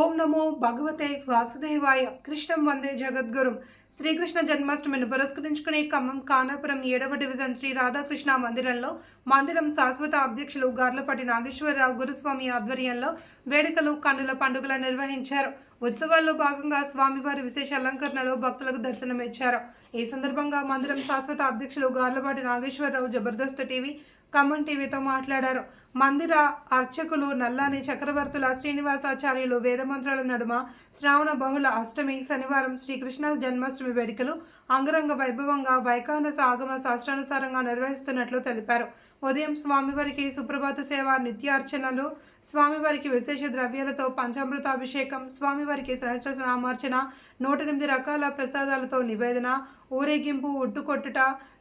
ఓం నమో భగవతే వాసుదేవాయ. కృష్ణం వందే జగద్గురు. శ్రీకృష్ణ జన్మాష్టమిని పురస్కరించుకునే ఖమ్మం కానాపురం ఏడవ డివిజన్ శ్రీ రాధాకృష్ణ మందిరంలో మందిరం శాశ్వత అధ్యక్షులు గార్లపాటి నాగేశ్వరరావు గురుస్వామి ఆధ్వర్యంలో వేడుకలు కన్నుల పండుగలు నిర్వహించారు. ఉత్సవాల్లో భాగంగా స్వామివారి విశేష అలంకరణలో భక్తులకు దర్శనమిచ్చారు. ఈ సందర్భంగా మందిరం శాశ్వత అధ్యక్షులు గార్లపాటి నాగేశ్వరరావు జబర్దస్త్ టీవీ ఖమ్మం టీవీతో మాట్లాడారు. మందిర అర్చకులు నల్లాని చక్రవర్తుల శ్రీనివాసాచార్యులు వేదమంత్రాల నడుమ శ్రావణ బహుళ అష్టమి శనివారం శ్రీకృష్ణ జన్మాష్టమి వేడుకలు అంగరంగ వైభవంగా వైకానస ఆగమ శాస్త్రానుసారంగా నిర్వహిస్తున్నట్లు తెలిపారు. ఉదయం స్వామివారికి సుప్రభాత సేవ నిత్యార్చనలు స్వామివారికి విశేష ద్రవ్యాలతో పంచామృతాభిషేకం స్వామివారికి సహస్రనామార్చన నూట ఎనిమిది రకాల ప్రసాదాలతో నివేదన ఊరేగింపు ఒడ్డుకొట్టుట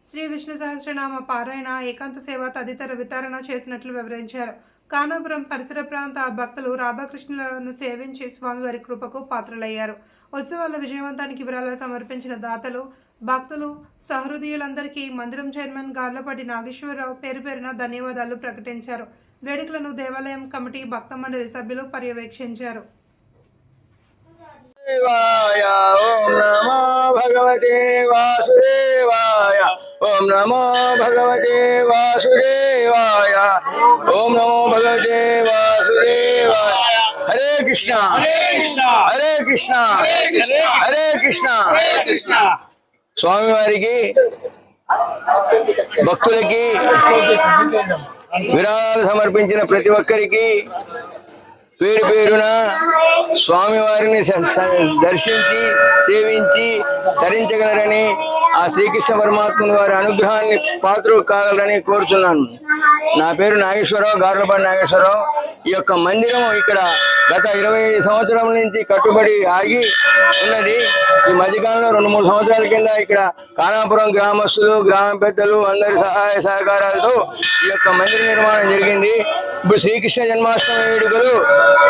శ్రీ విష్ణు సహస్రనామ పారాయణ ఏకాంత సేవ తదితర వితరణ చేసినట్లు వివరించారు. కానాపురం పరిసర ప్రాంత భక్తులు రాధాకృష్ణులను సేవించి స్వామివారి కృపకు పాత్రలయ్యారు. ఉత్సవాల విజయవంతానికి వివరాలు సమర్పించిన దాతలు భక్తులు సహృదయులందరికీ మందిరం చైర్మన్ గార్లపాటి నాగేశ్వరరావు పేరు పేరున ధన్యవాదాలు ప్రకటించారు. వేడుకలను దేవాలయం కమిటీ భక్త మండలి సభ్యులు పర్యవేక్షించారు. వాయ ఓం నమో భగవతే వాసుదేవాయ ఓం నమో భగవతే వాసుదేవాయ ఓం నమో భగవతే వాసుదేవాయ. హరే కృష్ణ. హరే కృష్ణ. హరే కృష్ణ. స్వామివారికి భక్తులకి విరాళాలు సమర్పించిన ప్రతి ఒక్కరికి పేరు పేరున స్వామివారిని దర్శించి సేవించి తరించగలరని ఆ శ్రీకృష్ణ పరమాత్మని వారి అనుగ్రహాన్ని పాత్ర కాగలరని కోరుతున్నాను నా పేరు నాగేశ్వరరావు గార్లపాటి నాగేశ్వరరావు. ఈ యొక్క మందిరం ఇక్కడ గత ఇరవై ఐదు నుంచి కట్టుబడి ఆగి ఉన్నది. ఈ మధ్యకాలంలో రెండు మూడు సంవత్సరాల కింద ఇక్కడ కానాపురం గ్రామస్తులు గ్రామ పెద్దలు అందరి సహాయ సహకారాలతో ఈ యొక్క మందిర నిర్మాణం జరిగింది. ఇప్పుడు శ్రీకృష్ణ జన్మాష్టమి వేడుకలు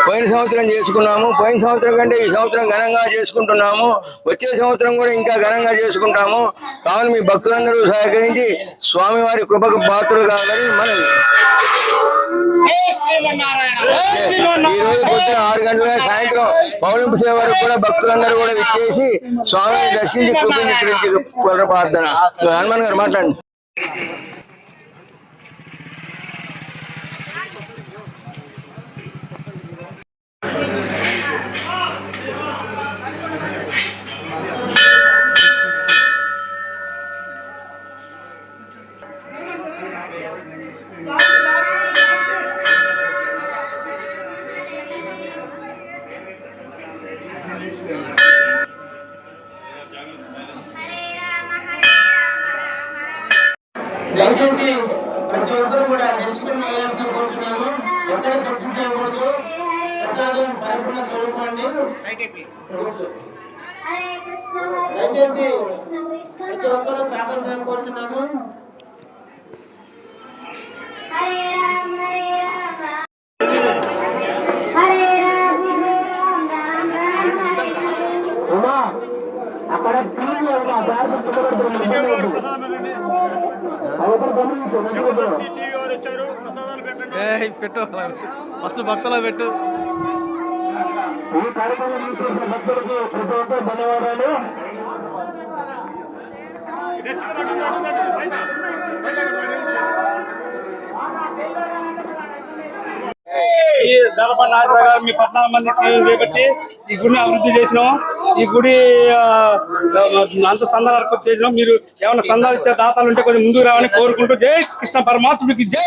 పోయిన సంవత్సరం చేసుకున్నాము. పోయిన సంవత్సరం కంటే ఈ సంవత్సరం ఘనంగా చేసుకుంటున్నాము. వచ్చే సంవత్సరం కూడా ఇంకా ఘనంగా చేసుకుంటాము. కావున మీ భక్తులందరూ సహకరించి స్వామివారి కృపకు పాత్రలు కావాలని మనం ఈ రోజు పొద్దున ఆరు గంటల సాయంత్రం పౌర్ణమి సేవ వరకు కూడా భక్తులందరూ కూడా విచ్చేసి స్వామిని దర్శించి కృపించి ప్రార్థన. హనుమాన్ గారు మాట్లాడండి. దయచేసి ప్రతి ఒక్కరు కూడా డస్ట్బిన్ వేయాల్సిన కూర్చున్నాము ఎక్కడ తప్పు చేయకూడదు ప్రసాదం పరిపూర్ణ స్వరూపం అండి. దయచేసి ప్రతి ఒక్కరు సహకరించాలని కోరుచున్నాము హరే రామ హరే రామ హరే రామ హరే రామ రామ రామ హరే హరే ఉమా అక్కడ పెట్టు. ఫస్ట్ భక్తులో పెట్టు. ఈ కార్యక్రమం చేసిన భక్తులకు ప్రతి ఒక్కరు ధన్యవాదాలు దళపల్లి నాగరావు గారు మీ పద్నాలుగు మంది టీం చేపట్టి ఈ గుడిని అభివృద్ధి చేసినాం. ఈ గుడి అంత చందాలు ఏర్పాటు చేసినాం. మీరు ఏమైనా చందాలు ఇచ్చే దాతాలు ఉంటే కొంచెం ముందుకు రావాలని కోరుకుంటూ జై కృష్ణ పరమాత్మకి జై!